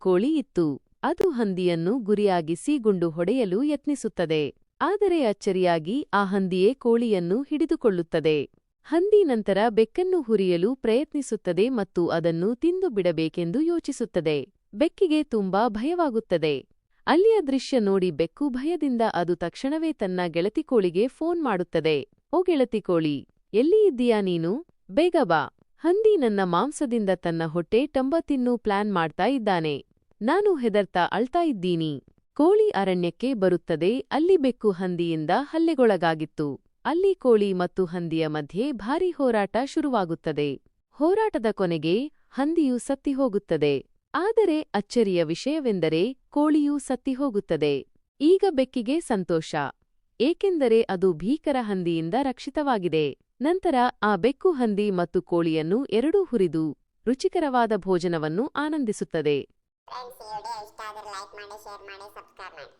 ಕೋಳಿ ಇತ್ತು. ಅದು ಹಂದಿಯನ್ನು ಗುರಿಯಾಗಿಸಿ ಗುಂಡು ಹೊಡೆಯಲು ಯತ್ನಿಸುತ್ತದೆ. ಆದರೆ ಅಚ್ಚರಿಯಾಗಿ ಆ ಹಂದಿಯೇ ಕೋಳಿಯನ್ನು ಹಿಡಿದುಕೊಳ್ಳುತ್ತದೆ. ಹಂದಿ ನಂತರ ಬೆಕ್ಕನ್ನು ಹುರಿಯಲು ಪ್ರಯತ್ನಿಸುತ್ತದೆ ಮತ್ತು ಅದನ್ನು ತಿಂದು ಬಿಡಬೇಕೆಂದು ಯೋಚಿಸುತ್ತದೆ. ಬೆಕ್ಕಿಗೆ ತುಂಬಾ ಭಯವಾಗುತ್ತದೆ. ಅಲ್ಲಿಯ ದೃಶ್ಯ ನೋಡಿ ಬೆಕ್ಕು ಭಯದಿಂದ ಅದು ತಕ್ಷಣವೇ ತನ್ನ ಗೆಳತಿ ಕೋಳಿಗೆ ಫೋನ್ ಮಾಡುತ್ತದೆ. ಓ ಗೆಳತಿ ಕೋಳಿ, ಎಲ್ಲಿ ಇದ್ದೀಯಾ ನೀನು? ಬೇಗ ಬಾ. ಹಂದಿ ನನ್ನ ಮಾಂಸದಿಂದ ತನ್ನ ಹೊಟ್ಟೆ ಟಂಬ ತಿನ್ನು ಪ್ಲಾನ್ ಮಾಡ್ತಾ ಇದ್ದಾನೆ. ನಾನು ಹೆದರ್ತಾ ಅಳ್ತಾ ಇದ್ದೀನಿ. ಕೋಳಿ ಅರಣ್ಯಕ್ಕೆ ಬರುತ್ತದೆ, ಅಲ್ಲಿ ಬೆಕ್ಕು ಹಂದಿಯಿಂದ ಹಲ್ಲೆಗೊಳಗಾಗಿತ್ತು. ಅಲ್ಲಿ ಕೋಳಿ ಮತ್ತು ಹಂದಿಯ ಮಧ್ಯೆ ಭಾರೀ ಹೋರಾಟ ಶುರುವಾಗುತ್ತದೆ. ಹೋರಾಟದ ಕೊನೆಗೆ ಹಂದಿಯು ಸತ್ತಿಹೋಗುತ್ತದೆ. ಆದರೆ ಅಚ್ಚರಿಯ ವಿಷಯವೆಂದರೆ ಕೋಳಿಯೂ ಸತ್ತಿಹೋಗುತ್ತದೆ. ಈಗ ಬೆಕ್ಕಿಗೆ ಸಂತೋಷ. ಏಕೆಂದರೆ ಅದು ಭೀಕರ ಹಂದಿಯಿಂದ ರಕ್ಷಿತವಾಗಿದೆ. ನಂತರ ಆ ಬೆಕ್ಕು ಹಂದಿ ಮತ್ತು ಕೋಳಿಯನ್ನು ಎರಡೂ ಹುರಿದು ರುಚಿಕರವಾದ ಭೋಜನವನ್ನು ಆನಂದಿಸುತ್ತದೆ. ಫ್ರೆಂಡ್ಸ್ ಈ ವಿಡಿಯೋ ಇಷ್ಟ ಆದರೆ ಲೈಕ್ ಮಾಡಿ ಶೇರ್ ಮಾಡಿ ಸಬ್ಸ್ಕ್ರೈಬ್ ಮಾಡಿ